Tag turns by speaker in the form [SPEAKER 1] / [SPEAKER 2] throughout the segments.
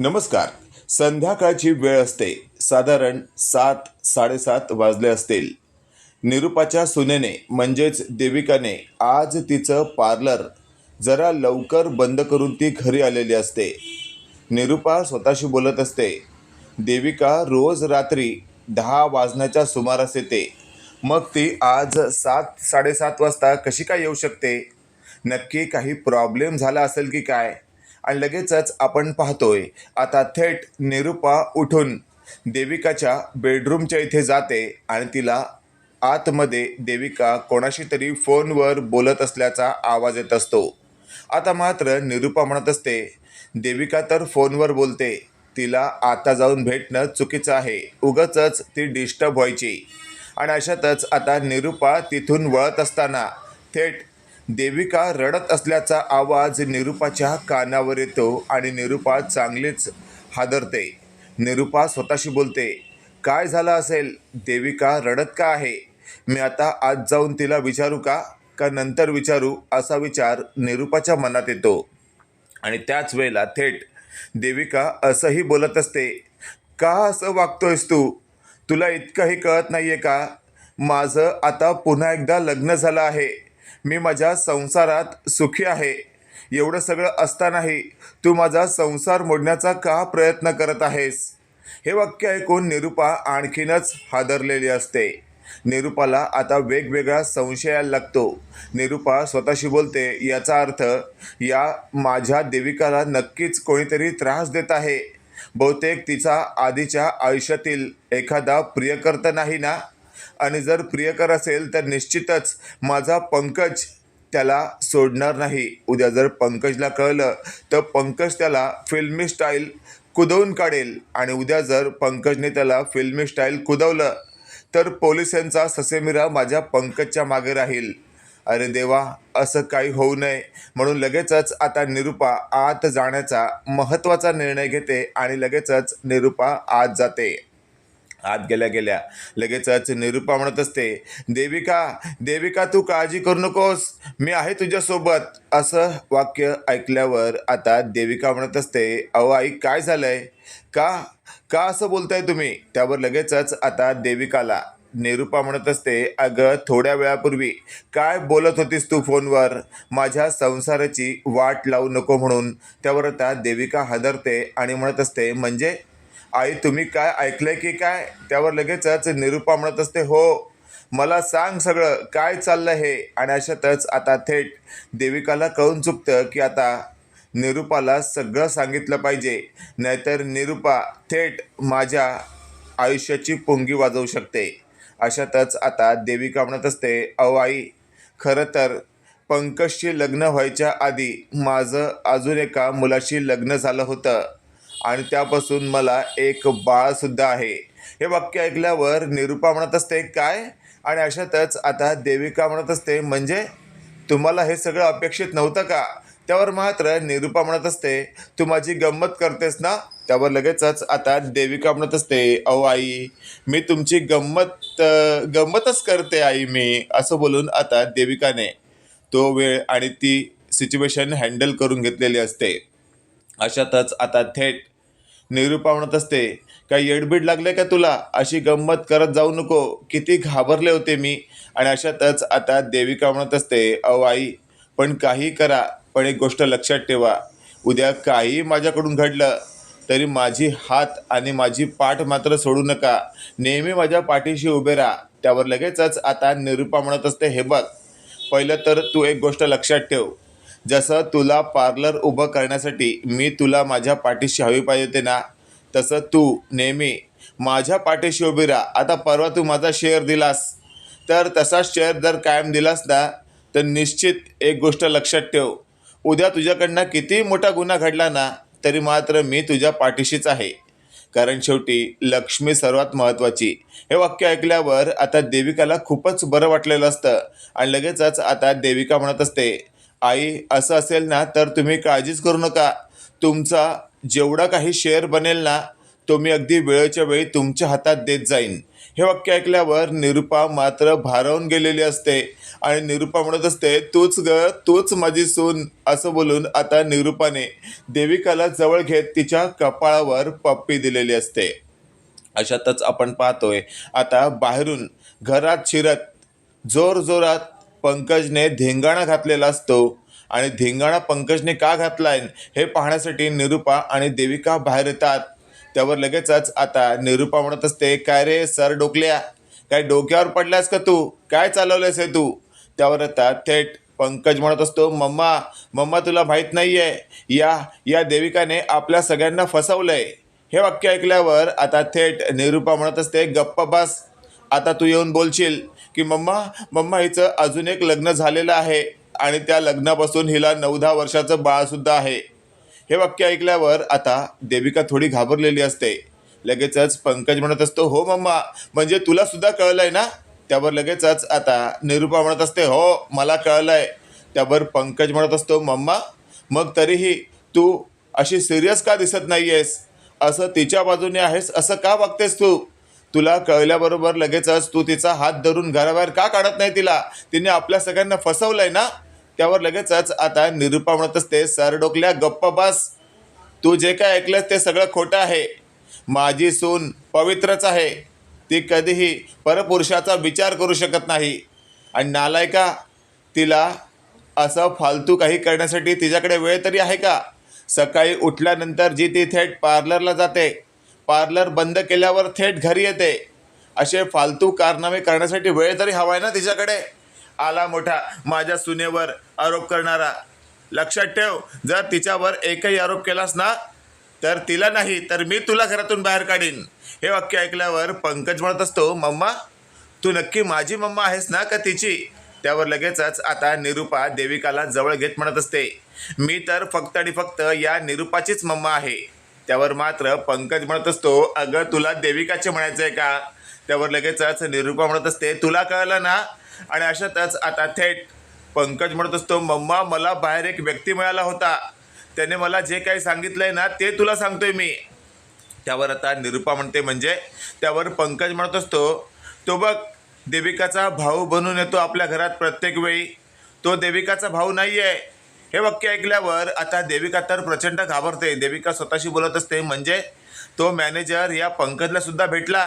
[SPEAKER 1] नमस्कार. संध्याकाळची वेळ असते. साधारण सात साडेसात वाजले असतील. निरुपाच्या सुनेने म्हणजेच देविकाने आज तिचं पार्लर जरा लवकर बंद करून ती घरी आलेली असते. निरुपा स्वतःशी बोलत असते देविका रोज रात्री दहा वाजण्याच्या सुमारास येते. मग ती आज सात साडेसात वाजता कशी काय येऊ शकते? नक्की काही प्रॉब्लेम झाला असेल की काय? आणि लगेचच आपण पाहतोय आता थेट निरुपा उठून देविकाच्या बेडरूमच्या इथे जाते आणि तिला आतमध्ये देविका कोणाशी तरी फोनवर बोलत असल्याचा आवाज येत असतो. आता मात्र निरुपा म्हणत असते देविका तर फोनवर बोलते तिला आता जाऊन भेटणं चुकीचं आहे उगचच ती डिस्टर्ब व्हायची. आणि अशातच आता निरुपा तिथून वळत असताना थेट देविका रडत असल्याचा आवाज निरुपाच्या कानावर येतो आणि निरुपा चांगलीच हादरते. निरुपा स्वतःशी बोलते काय झालं असेल? देविका रडत का आहे? मी आता आज जाऊन तिला विचारू का? का नंतर विचारू? असा विचार निरुपाच्या मनात येतो. आणि त्याच वेळेला थेट देविका असंही बोलत असते का असं वागतोयस तू? तुला इतकंही कळत नाही आहे का? माझं आता पुन्हा एकदा लग्न झालं आहे. मी माझ्या संसारात सुखी आहे. एवढं सगळं असतानाही तू माझा संसार मोडण्याचा का प्रयत्न करत आहेस? हे वाक्य ऐकून निरुपा आणखीनच हादरलेली असते. निरुपाला आता वेगवेगळा संशय यायला लागतो. निरुपा स्वतःशी बोलते याचा अर्थ या माझ्या देविकाला नक्कीच कोणीतरी त्रास देत आहे. बहुतेक तिचा आधीच्या आयुष्यातील एखादा प्रियकर्ता नाही ना? आणि जर प्रियकर असेल तर निश्चितच माझा पंकज त्याला सोडणार नाही. उद्या जर पंकजला कळलं तर पंकज त्याला फिल्मी स्टाईल कुदवून काढेल. आणि उद्या जर पंकजने त्याला फिल्मी स्टाईल कुदवलं तर पोलिसांचा ससेमिरा माझ्या पंकजच्या मागे राहील. अरे देवा असं काही होऊ नये. म्हणून लगेचच आता निरुपा आत जाण्याचा महत्त्वाचा निर्णय घेते आणि लगेचच निरुपा आत जाते. आत गेल्या गेल्या. लगेचच निरुपा म्हणत असते देविका देविका तू काळजी करू नकोस. मी आहे तुझ्यासोबत. असं वाक्य ऐकल्यावर आता देविका म्हणत असते अहो आई काय झालंय? का का असं बोलताय तुम्ही? त्यावर लगेचच आता देविकाला निरूपा म्हणत असते अगं थोड्या वेळापूर्वी काय बोलत होतीस तू फोनवर? माझ्या संसाराची वाट लावू नको म्हणून. त्यावर आता देविका हादरते आणि म्हणत असते म्हणजे आई तुम्ही काय ऐकलंय की काय? त्यावर लगेचच निरुपा म्हणत असते हो मला सांग सगळं काय चाललं हे? आणि अशातच आता थेट देविकाला कळून चुकतं की आता निरुपाला सगळं सांगितलं पाहिजे. नाहीतर निरुपा थेट माझ्या आयुष्याची पुंगी वाजवू शकते. अशातच आता देविका म्हणत असते अहो आई खरं तर पंकजशी लग्न व्हायच्या आधी माझं अजून एका मुलाशी लग्न झालं होतं. आणि त्यापासून मला एक बाळसुद्धा आहे. हे वाक्य ऐकल्यावर निरुपा म्हणत असते काय? आणि अशातच आता देविका म्हणत असते म्हणजे तुम्हाला हे सगळं अपेक्षित नव्हतं का? त्यावर मात्र निरुपा म्हणत असते तू माझी गंमत करतेस ना? त्यावर लगेचच आता देविका म्हणत असते अहो आई मी तुमची गंमत गंमतच करते आई मी असं बोलून आता देविकाने तो वेळ आणि ती सिच्युएशन हँडल करून घेतलेली असते. अशातच आता थेट निरुपा म्हणत असते. काय येडबीड लागले का तुला? अशी गंमत करत जाऊ नको. किती घाबरले होते मी. आणि अशातच आता देविका म्हणत असते अहो आई पण काही करा. पण एक गोष्ट लक्षात ठेवा. उद्या काही माझ्याकडून घडलं तरी माझी हात आणि माझी पाठ मात्र सोडू नका. नेहमी माझ्या पाठीशी उभे राहा. त्यावर लगेचच आता निरुपा म्हणत असते हे बघ पहिलं तर तू एक गोष्ट लक्षात ठेव. जसं तुला पार्लर उभं करण्यासाठी मी तुला माझ्या पाठीशी हवी पाहिजे होते ना तसं तू नेहमी माझ्या पाठीशी उभी राहा. आता परवा तू माझा शेअर दिलास. तर तसाच शेअर जर कायम दिलास ना तर निश्चित एक गोष्ट लक्षात ठेव. उद्या तुझ्याकडनं किती मोठा गुन्हा घडला ना तरी मात्र मी तुझ्या पाठीशीच आहे. कारण शेवटी लक्ष्मी सर्वात महत्त्वाची. हे वाक्य ऐकल्यावर आता देविकाला खूपच बरं वाटलेलं असतं. आणि लगेचच आता देविका म्हणत असते आई असं असेल ना तर तुम्ही काळजीच करू नका. तुमचा जेवढा काही शेअर बनेल ना तो मी अगदी वेळेच्या वेळी तुमच्या हातात देत जाईन. हे वाक्य ऐकल्यावर निरुपा मात्र भारावून गेलेली असते. आणि निरुपा म्हणत असते तूच ग तूच माझी सून असं बोलून आता निरुपाने देविकाला जवळ घेत तिच्या कपाळावर पप्पी दिलेली असते. अशातच आपण पाहतोय आता बाहेरून घरात शिरत जोर जोरात पंकजने धिंगाणा घातलेला असतो. आणि धिंगाणा पंकजने का घातलाय हे पाहण्यासाठी निरुपा आणि देविका बाहेर येतात. त्यावर लगेचच आता निरुपा म्हणत असते काय रे सर डोकल्या? काय डोक्यावर पडल्यास का तू? काय चालवलंयस हे तू? त्यावर आता थेट पंकज म्हणत असतो मम्मा मम्मा तुला माहीत नाही आहे या या देविकाने आपल्या सगळ्यांना फसवलंय. हे वाक्य ऐकल्यावर आता थेट निरुपा म्हणत असते गप्प बस. आता तू येऊन बोलशील की मम्मा मम्मा हिचं अजून एक लग्न झालेलं आहे आणि त्या लग्नापासून हिला नऊ दहा वर्षाचं बाळसुद्धा आहे. हे वाक्य ऐकल्यावर आता देविका थोडी घाबरलेली असते. लगेचच पंकज म्हणत असतो हो मम्मा म्हणजे तुला सुद्धा कळलंय ना? त्यावर लगेचच आता निरुपा म्हणत असते हो मला कळलंय. त्यावर पंकज म्हणत असतो मम्मा मग तरीही तू अशी सिरियस का दिसत नाही आहेस असं तिच्या बाजूने आहेस असं का वागतेस तू? तुला कळल्याबरोबर लगेचच तू तिचा हात धरून घराबाहेर का काढत नाही तिला? तिने आपल्या सगळ्यांना फसवलंय ना? त्यावर लगेचच आता निरुपा म्हणत असते सर डोकल्या गप्प बस. तू जे काय ऐकलंस ते सगळं खोटं आहे. माझी सून पवित्रच आहे. ती कधीही परपुरुषाचा विचार करू शकत नाही. आणि नालायका तिला असं फालतू काही करण्यासाठी तिच्याकडे वेळ तरी आहे का? सकाळी उठल्यानंतर जी ती थेट पार्लरला जाते पार्लर बंद केल्यावर थेट घरी येते. असे फालतू कारनामे करण्यासाठी वेळ तरी हवा आहे ना तिच्याकडे? आला मोठा माझ्या सुनेवर आरोप करणारा. लक्षात ठेव जर तिच्यावर एकही आरोप केलास ना तर तिला नाही तर मी तुला घरातून बाहेर काढीन. हे वाक्य ऐकल्यावर पंकज म्हणत असतो मम्मा तू नक्की माझी मम्मा आहेस ना का तिची? त्यावर लगेचच आता निरुपा देविकाला जवळ घेत म्हणत असते मी तर फक्त आणि फक्त या निरुपाचीच मम्मा आहे. त्यावर मात्र पंकज म्हणत असतो अगं तुला देविकाचे म्हणायचं आहे का? त्यावर लगेचच निरुपा म्हणत असते तुला कळलं ना? आणि अशातच आता थेट पंकज म्हणत असतो मम्मा मला बाहेर एक व्यक्ती मिळाला होता. त्याने मला जे काही सांगितलंय ना ते तुला सांगतोय मी. त्यावर आता निरुपा म्हणते म्हणजे? त्यावर पंकज म्हणत असतो तो बघ देविकाचा भाऊ बनून येतो आपल्या घरात प्रत्येक वेळी. तो देविकाचा भाऊ नाही आहे हे वाक्य ऐकल्यावर आता देविका तर प्रचंड घाबरते. देविका स्वतःशी बोलत असते म्हणजे? तो मॅनेजर या पंकजला सुद्धा भेटला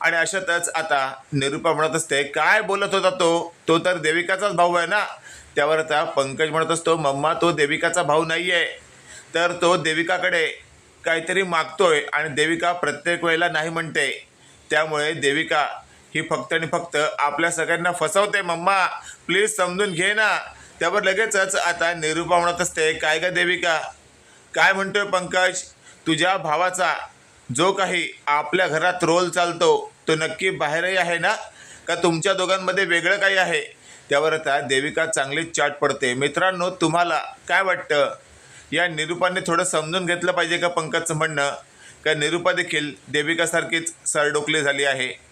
[SPEAKER 1] आणि अशातच आता निरूपा म्हणत असते काय बोलत होता तो? तो तर देविकाचाच भाऊ आहे ना? त्यावर आता पंकज म्हणत असतो मम्मा तो देविकाचा भाऊ नाही आहे तर तो देविकाकडे काहीतरी मागतोय आणि देविका प्रत्येक वेळेला नाही म्हणते. त्यामुळे देविका ही फक्त आणि फक्त आपल्या सगळ्यांना फसवते मम्मा प्लीज समजून घे ना. त्यावर लगेचच आता निरूपा म्हणत असते काय का देविका? काय म्हणतोय पंकज? तुझ्या भावाचा जो काही आपल्या घरात रोल चालतो तो नक्की बाहेरही आहे ना? का तुमच्या दोघांमध्ये वेगळं काही आहे? त्यावर आता देविका चांगलीच चाट पडते. मित्रांनो तुम्हाला काय वाटतं? या निरूपाने थोडं समजून घेतलं पाहिजे का पंकजचं म्हणणं? का निरूपा देखील देविकासारखीच सरडोकली झाली आहे?